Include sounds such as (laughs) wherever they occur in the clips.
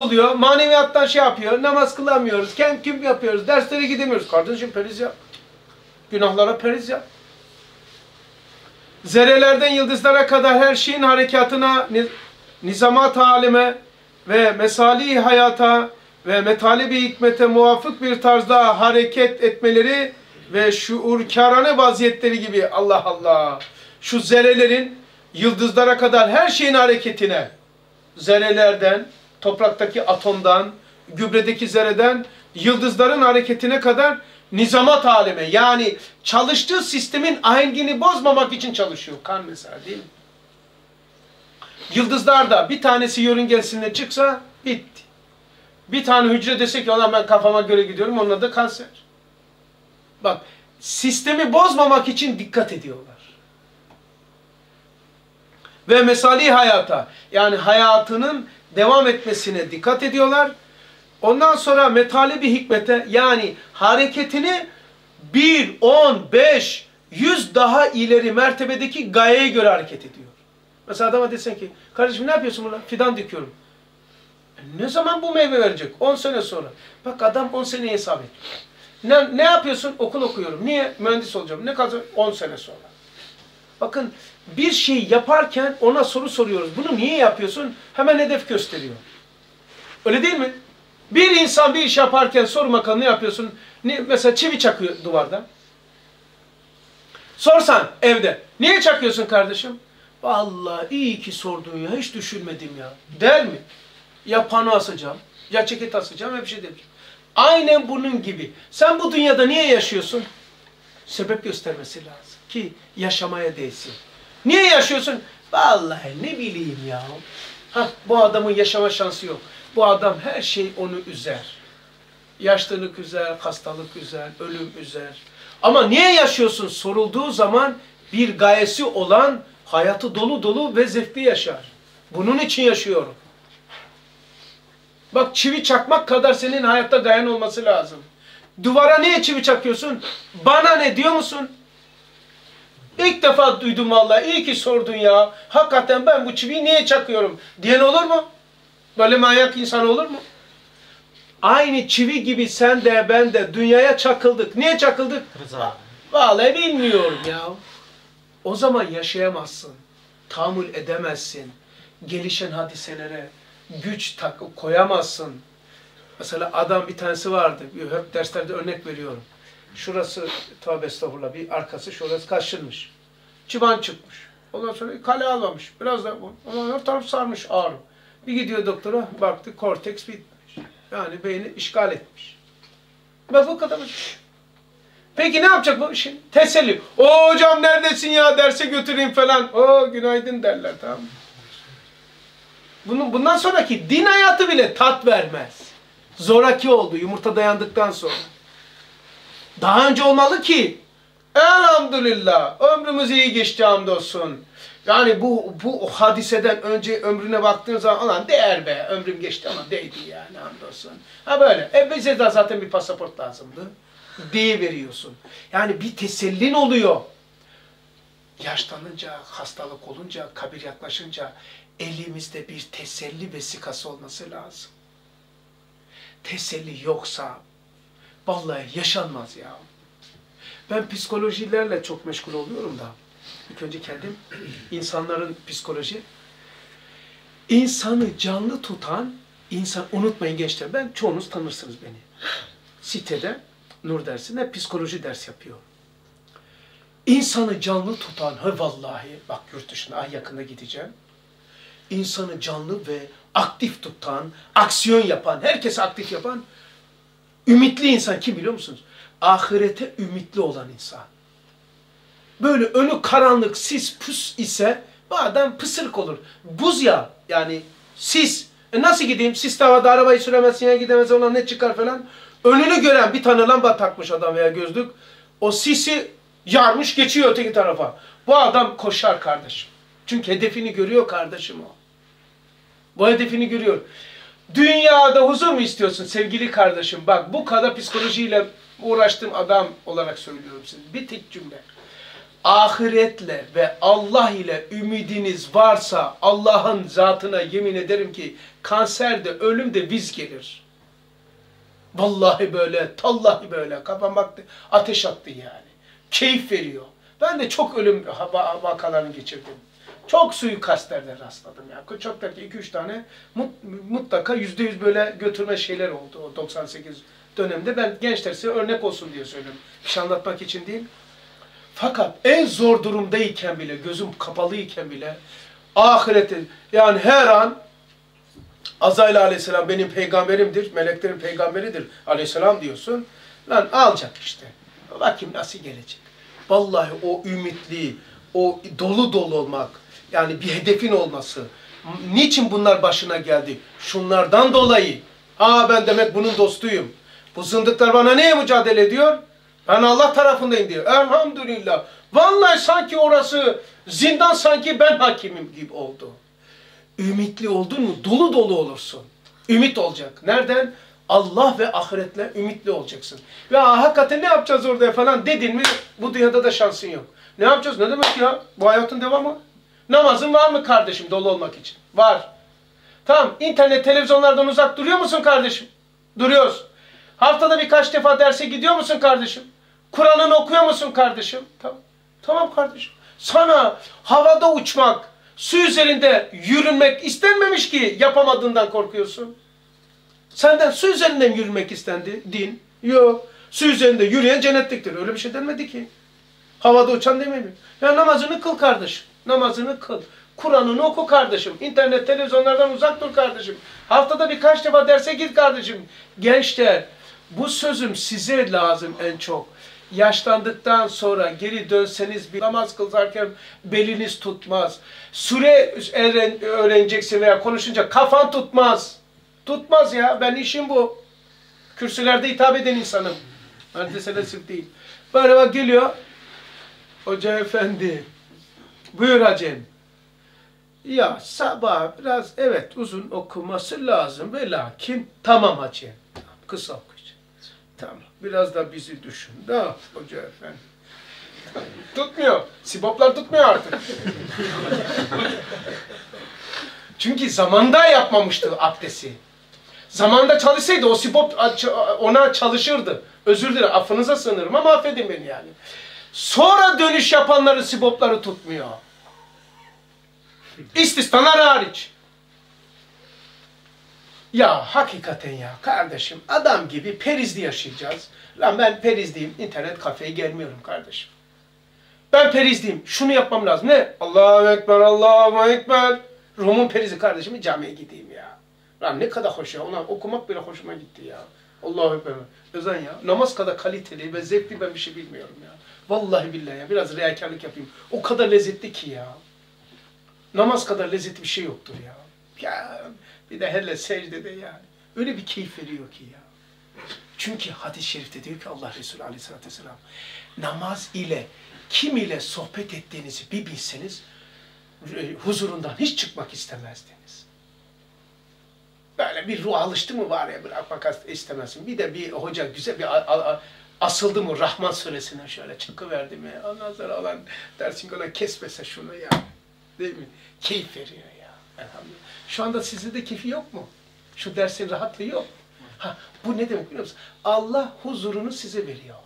oluyor, maneviyattan şey yapıyor, namaz kılamıyoruz, kem kim yapıyoruz, derslere gidemiyoruz. Kardeşim periz yap. Günahlara periz yap. Zerrelerden yıldızlara kadar her şeyin harekatına, nizamat halime ve mesali hayata ve metalibi hikmete muvafık bir tarzda hareket etmeleri ve şuurkarane vaziyetleri gibi Allah Allah. Şu zerrelerin yıldızlara kadar her şeyin hareketine, zerrelerden, topraktaki atomdan, gübredeki zerreden, yıldızların hareketine kadar nizamat aleme yani çalıştığı sistemin ahengini bozmamak için çalışıyor. Kan mesela değil mi? Yıldızlarda bir tanesi yörüngesinde çıksa bitti. Bir tane hücre dese ki ben kafama göre gidiyorum onun adı kanser. Bak sistemi bozmamak için dikkat ediyorlar. Ve mesali hayata yani hayatının devam etmesine dikkat ediyorlar. Ondan sonra metali bir hikmete yani hareketini bir, on, beş, yüz daha ileri mertebedeki gayeye göre hareket ediyor. Mesela adama desen ki kardeşim ne yapıyorsun burada? Fidan dikiyorum. E ne zaman bu meyve verecek? 10 sene sonra. Bak adam 10 seneye hesap ediyor. Ne, ne yapıyorsun? Okul okuyorum. Niye? Mühendis olacağım. Ne kadar? 10 sene sonra. Bakın bir şey yaparken ona soru soruyoruz. Bunu niye yapıyorsun? Hemen hedef gösteriyor. Öyle değil mi? Bir insan bir iş yaparken sor bakalım ne yapıyorsun? Ne, mesela çivi çakıyor duvarda. Sorsan evde. Niye çakıyorsun kardeşim? Vallahi iyi ki sordun ya. Hiç düşünmedim ya. Der mi? Ya pano asacağım. Ya ceket asacağım. Hep şey demiş. Aynen bunun gibi. Sen bu dünyada niye yaşıyorsun? Sebep göstermesi lazım. Ki yaşamaya değsin. Niye yaşıyorsun? Vallahi ne bileyim ya. Ha, bu adamın yaşama şansı yok. Bu adam her şey onu üzer. Yaşlılık üzer, hastalık üzer, ölüm üzer. Ama niye yaşıyorsun sorulduğu zaman bir gayesi olan hayatı dolu dolu ve zevkli yaşar. Bunun için yaşıyorum. Bak çivi çakmak kadar senin hayatta gayen olması lazım. Duvara niye çivi çakıyorsun? Bana ne diyor musun? İlk defa duydum vallahi. İyi ki sordun ya. Hakikaten ben bu çiviyi niye çakıyorum? Diyen olur mu? Böyle manyak insan olur mu? Aynı çivi gibi sen de ben de dünyaya çakıldık. Niye çakıldık? Rıza. Vallahi bilmiyorum ya. O zaman yaşayamazsın. Tahammül edemezsin. Gelişen hadiselere güç takıp koyamazsın. Mesela adam bir tanesi vardı. Hep derslerde örnek veriyorum. Şurası tövbe estağfurullah bir arkası şurası kaşınmış. Çıban çıkmış. Ondan sonra kale almamış. Biraz da ondan her taraf sarmış ağrı. Bir gidiyor doktora baktı korteks bitmiş. Yani beyni işgal etmiş. Ve bu kadar. Peki ne yapacak bu işin? Teselli. O hocam neredesin ya derse götüreyim falan. O günaydın derler tamam mı? Bunun, bundan sonraki din hayatı bile tat vermez. Zoraki oldu yumurta dayandıktan sonra. Daha önce olmalı ki elhamdülillah ömrümüz iyi geçti hamdolsun. Yani bu, bu hadiseden önce ömrüne baktığın zaman alan değer be ömrüm geçti ama değdi yani hamdolsun. Ha böyle. E bize de zaten bir pasaport lazımdı. Diye veriyorsun. Yani bir tesellin oluyor. Yaşlanınca, hastalık olunca, kabir yaklaşınca elimizde bir teselli vesikası olması lazım. Teselli yoksa Vallahi yaşanmaz ya. Ben psikolojilerle çok meşgul oluyorum da. İlk önce kendim, (clears throat) insanların psikoloji. İnsanı canlı tutan, insan unutmayın gençler, ben çoğunuz tanırsınız beni. Sitede, Nur dersinde psikoloji ders yapıyor. İnsanı canlı tutan, ha vallahi, bak yurt dışına ay yakında gideceğim. İnsanı canlı ve aktif tutan, aksiyon yapan, herkes aktif yapan Ümitli insan kim biliyor musunuz? Ahirete ümitli olan insan. Böyle önü karanlık, sis, pus ise bu adam pısırık olur. Buz ya yani sis. E nasıl gideyim? Sis havada arabayı süremezsin ya gidemez ona ne çıkar falan. Önünü gören bir tane lamba takmış adam veya gözlük. O sisi yarmış geçiyor öteki tarafa. Bu adam koşar kardeşim. Çünkü hedefini görüyor kardeşim o. Bu hedefini görüyor. Dünyada huzur mu istiyorsun sevgili kardeşim? Bak bu kadar psikolojiyle uğraştığım adam olarak söylüyorum size. Bir tek cümle. Ahiretle ve Allah ile ümidiniz varsa Allah'ın zatına yemin ederim ki kanser de, ölüm de biz gelir. Vallahi böyle, tallahi böyle. Kafam baktı, ateş attı yani. Keyif veriyor. Ben de çok ölüm vakalarını geçirdim. Çok suikastlerde rastladım ya. Çok belki iki üç tane mutlaka yüzde yüz böyle götürme şeyler oldu o 98 dönemde. Ben gençler size örnek olsun diye söylüyorum. Bir şey anlatmak için değil. Fakat en zor durumdayken bile, gözüm kapalıyken bile ahireti yani her an Azrail aleyhisselam benim peygamberimdir, meleklerin peygamberidir aleyhisselam diyorsun. Lan alacak işte. Bakayım nasıl gelecek. Vallahi o ümitli, o dolu dolu olmak, yani bir hedefin olması. Niçin bunlar başına geldi? Şunlardan dolayı. Aa ben demek bunun dostuyum. Bu zındıklar bana neye mücadele ediyor? Ben Allah tarafındayım diyor. Elhamdülillah. Vallahi sanki orası zindan sanki ben hakimim gibi oldu. Ümitli oldun mu dolu dolu olursun. Ümit olacak. Nereden? Allah ve ahiretle ümitli olacaksın. Ve hakikaten ne yapacağız orada falan dedin mi bu dünyada da şansın yok. Ne yapacağız? Ne demek ya? Bu hayatın devamı. Namazın var mı kardeşim dolu olmak için? Var. Tamam. İnternet, televizyonlardan uzak duruyor musun kardeşim? Duruyoruz. Haftada birkaç defa derse gidiyor musun kardeşim? Kur'an'ını okuyor musun kardeşim? Tamam. Tamam kardeşim. Sana havada uçmak, su üzerinde yürünmek istenmemiş ki yapamadığından korkuyorsun. Senden su üzerinden yürümek istendi din. Yok. Su üzerinde yürüyen cennetliktir. Öyle bir şey denmedi ki. Havada uçan demeyi mi? Ya namazını kıl kardeşim. Namazını kıl. Kur'an'ını oku kardeşim. İnternet, televizyonlardan uzak dur kardeşim. Haftada birkaç defa derse git kardeşim. Gençler, bu sözüm size lazım en çok. Yaşlandıktan sonra geri dönseniz bir namaz kılarken beliniz tutmaz. Süre öğreneceksin veya konuşunca kafan tutmaz. Tutmaz ya. Ben işim bu. Kürsülerde hitap eden insanım. Hadisene sırf değil. Böyle bak geliyor. Hoca efendi. Buyur hacem. Ya sabah biraz evet uzun okuması lazım ve lakin tamam hacem. Kısa okuyacağım. Tamam. Biraz da bizi düşün. Da hoca efendi. Tutmuyor. Siboplar tutmuyor artık. Çünkü zamanda yapmamıştı abdesti. Zamanında çalışsaydı o sipop ona çalışırdı. Özür dilerim affınıza sığınırım ama affedin beni yani. Sonra dönüş yapanların sibopları tutmuyor. İstisnalar hariç. Ya hakikaten ya kardeşim adam gibi perizli yaşayacağız. Lan ben perizliyim internet kafeye gelmiyorum kardeşim. Ben perizliyim şunu yapmam lazım. Ne? Allahu Ekber Allahu Ekber. Rum'un perizi kardeşim camiye gideyim ya. Lan ne kadar hoş ya. Ona okumak bile hoşuma gitti ya. Allahu Ekber. Özen ya. Namaz kadar kaliteli ve zevkli ben bir şey bilmiyorum ya. Vallahi billahi ya. Biraz riyakarlık yapayım. O kadar lezzetli ki ya. Namaz kadar lezzetli bir şey yoktur ya. Ya bir de hele secdede yani. Öyle bir keyif veriyor ki ya. Çünkü hadis-i şerifte diyor ki Allah Resulü aleyhissalatü vesselam namaz ile kim ile sohbet ettiğinizi bir bilseniz e, huzurundan hiç çıkmak istemezdiniz. Böyle bir ruh alıştı mı var ya bırakmak istemezsin. Bir de bir hoca güzel bir asıldı mı Rahman suresine şöyle çıkıverdi mi? Ondan sonra alan dersin ona kesmese şunu ya. Değil mi? Keyif veriyor ya. Elhamdülillah. Şu anda sizde de keyfi yok mu? Şu dersin rahatlığı yok. Ha, bu ne demek biliyor musun? Allah huzurunu size veriyor.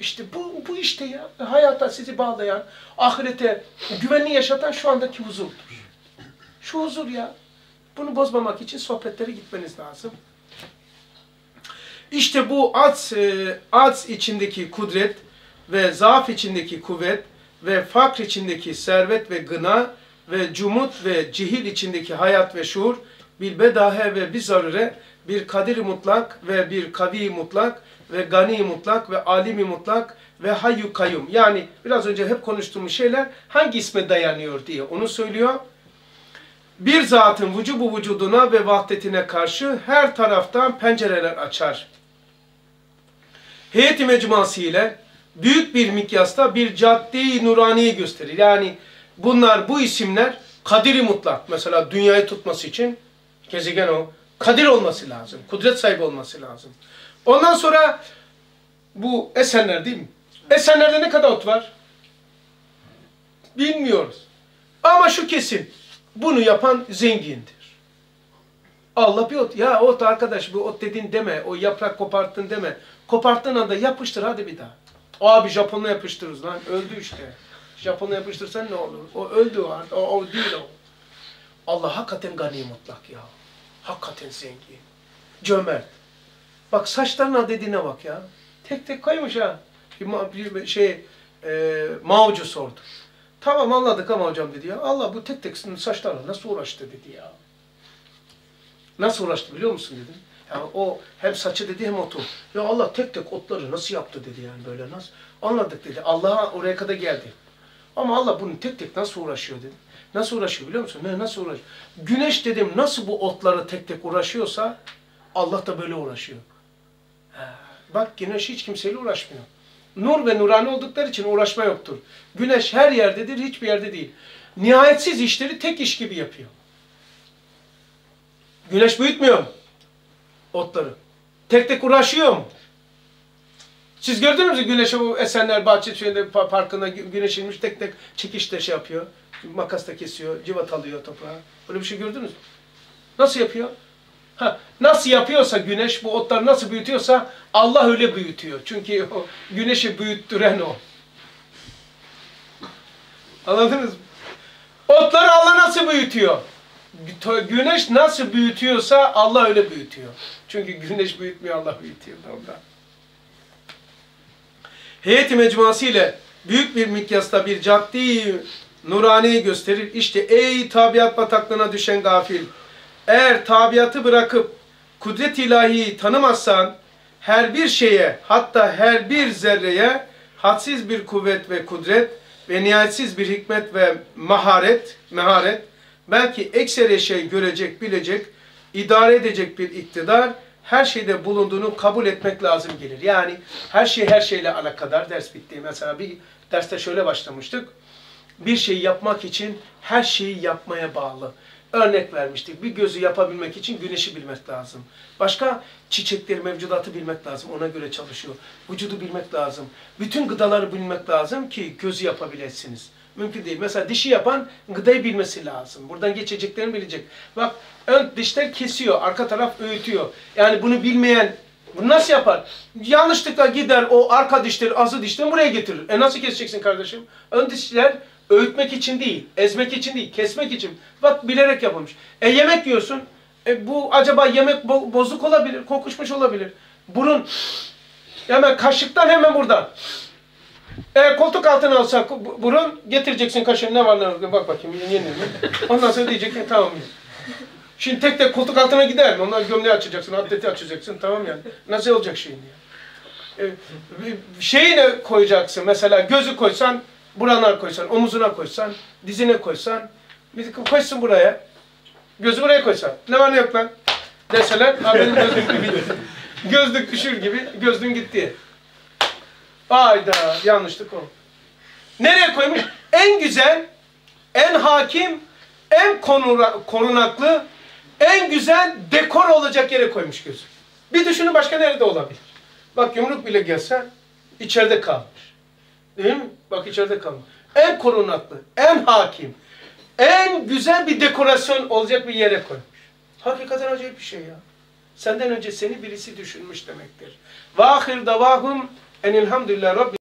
İşte bu, bu işte ya. Hayata sizi bağlayan, ahirete güvenli yaşatan şu andaki huzurdur. Şu huzur ya. Bunu bozmamak için sohbetlere gitmeniz lazım. İşte bu az, e, az içindeki kudret ve zaaf içindeki kuvvet ve fakr içindeki servet ve gına ve cumut ve cihil içindeki hayat ve şuur bir bedahe ve bir zarure bir kadir mutlak ve bir kavi mutlak ve gani mutlak ve alimi mutlak ve hayyu kayyum. Yani biraz önce hep konuştuğumuz şeyler hangi isme dayanıyor diye onu söylüyor. Bir zatın vücubu vücuduna ve vahdetine karşı her taraftan pencereler açar. Heyeti mecmuası ile büyük bir mikyasta bir cadde-i nuraniyi gösterir. Yani bunlar bu isimler kadiri mutlak. Mesela dünyayı tutması için gezegen o. Kadir olması lazım. Kudret sahibi olması lazım. Ondan sonra bu Esenler değil mi? Esenler'de ne kadar ot var? Bilmiyoruz. Ama şu kesin. Bunu yapan zengindir. Allah bir ot. Ya ot arkadaş bu ot dedin deme. O yaprak koparttın deme. Koparttığın anda yapıştır hadi bir daha. Abi Japonla yapıştırırız lan. Öldü işte. Japonla yapıştırsan ne olur? O öldü o. O, o değil o. Allah hakikaten gani mutlak ya. Hakikaten zengin. Cömert. Bak saçlarına dediğine bak ya. Tek tek koymuş ha. Bir, bir şey e, Mao'cu sordu. Tamam anladık ama hocam dedi ya. Allah bu tek tek saçlarla nasıl uğraştı dedi ya. Nasıl uğraştı biliyor musun dedim. Yani o hem saçı dedi hem otu. Ya Allah tek tek otları nasıl yaptı dedi yani böyle nasıl. Anladık dedi. Allah'a oraya kadar geldi. Ama Allah bunu tek tek nasıl uğraşıyor dedi. Nasıl uğraşıyor biliyor musun? Ne, nasıl uğraşıyor? Güneş dedim nasıl bu otları tek tek uğraşıyorsa Allah da böyle uğraşıyor. Bak güneş hiç kimseyle uğraşmıyor. Nur ve nurani oldukları için uğraşma yoktur. Güneş her yerdedir, hiçbir yerde değil. Nihayetsiz işleri tek iş gibi yapıyor. Güneş büyütmüyor? Otları. Tek tek uğraşıyor mu? Siz gördünüz mü güneşe bu Esenler Bahçesi'nde pa- parkında gü- güneş inmiş tek tek çekişte şey yapıyor. Makasla kesiyor, civat alıyor toprağa. Böyle bir şey gördünüz mü? Nasıl yapıyor? Ha, nasıl yapıyorsa güneş bu otları nasıl büyütüyorsa Allah öyle büyütüyor. Çünkü o güneşi büyüttüren o. Anladınız mı? Otları Allah nasıl büyütüyor? Gü- Güneş nasıl büyütüyorsa Allah öyle büyütüyor. Çünkü güneş büyütmüyor, Allah büyütüyor da ondan. Heyeti mecmuası ile büyük bir mikyasta bir caddi nurani gösterir. İşte ey tabiat bataklığına düşen gafil. Eğer tabiatı bırakıp kudret ilahiyi tanımazsan her bir şeye hatta her bir zerreye hadsiz bir kuvvet ve kudret ve nihayetsiz bir hikmet ve maharet, meharet belki ekseri şey görecek, bilecek, idare edecek bir iktidar her şeyde bulunduğunu kabul etmek lazım gelir. Yani her şey her şeyle alakadar ders bitti. Mesela bir derste şöyle başlamıştık. Bir şeyi yapmak için her şeyi yapmaya bağlı. Örnek vermiştik. Bir gözü yapabilmek için güneşi bilmek lazım. Başka çiçekleri, mevcudatı bilmek lazım. Ona göre çalışıyor. Vücudu bilmek lazım. Bütün gıdaları bilmek lazım ki gözü yapabilirsiniz. Mümkün değil. Mesela dişi yapan gıdayı bilmesi lazım. Buradan geçeceklerini bilecek. Bak ön dişler kesiyor, arka taraf öğütüyor. Yani bunu bilmeyen bunu nasıl yapar? Yanlışlıkla gider o arka dişleri, azı dişleri buraya getirir. E nasıl keseceksin kardeşim? Ön dişler öğütmek için değil, ezmek için değil, kesmek için. Bak bilerek yapılmış. E yemek yiyorsun. E bu acaba yemek bo- bozuk olabilir, kokuşmuş olabilir. Burun hemen kaşıktan hemen buradan. E, koltuk altına alsak bu- burun getireceksin kaşığın ne var ne yok bak bakayım yeni mi? Ondan sonra diyeceksin tamam. Şimdi tek tek koltuk altına gider mi? Ondan gömleği açacaksın, atleti açacaksın tamam yani. Nasıl olacak şimdi ya? E, bir şeyine koyacaksın mesela gözü koysan, burana koysan, omuzuna koysan, dizine koysan, bir koysun buraya. Gözü buraya koysan. Ne var ne yok lan? Deseler, "Ha, benim gözlük gitti. (laughs) Gözlük düşür gibi gözlüğün gitti. Ayda yanlışlık o. Nereye koymuş? En güzel, en hakim, en korunaklı, en güzel dekor olacak yere koymuş gözü. Bir düşünün başka nerede olabilir? Bak yumruk bile gelse içeride kalmış. Değil mi? Bak içeride kalmış. En korunaklı, en hakim, en güzel bir dekorasyon olacak bir yere koymuş. Hakikaten acayip bir şey ya. Senden önce seni birisi düşünmüş demektir. Ve ahir davahum enilhamdülillah Rabbi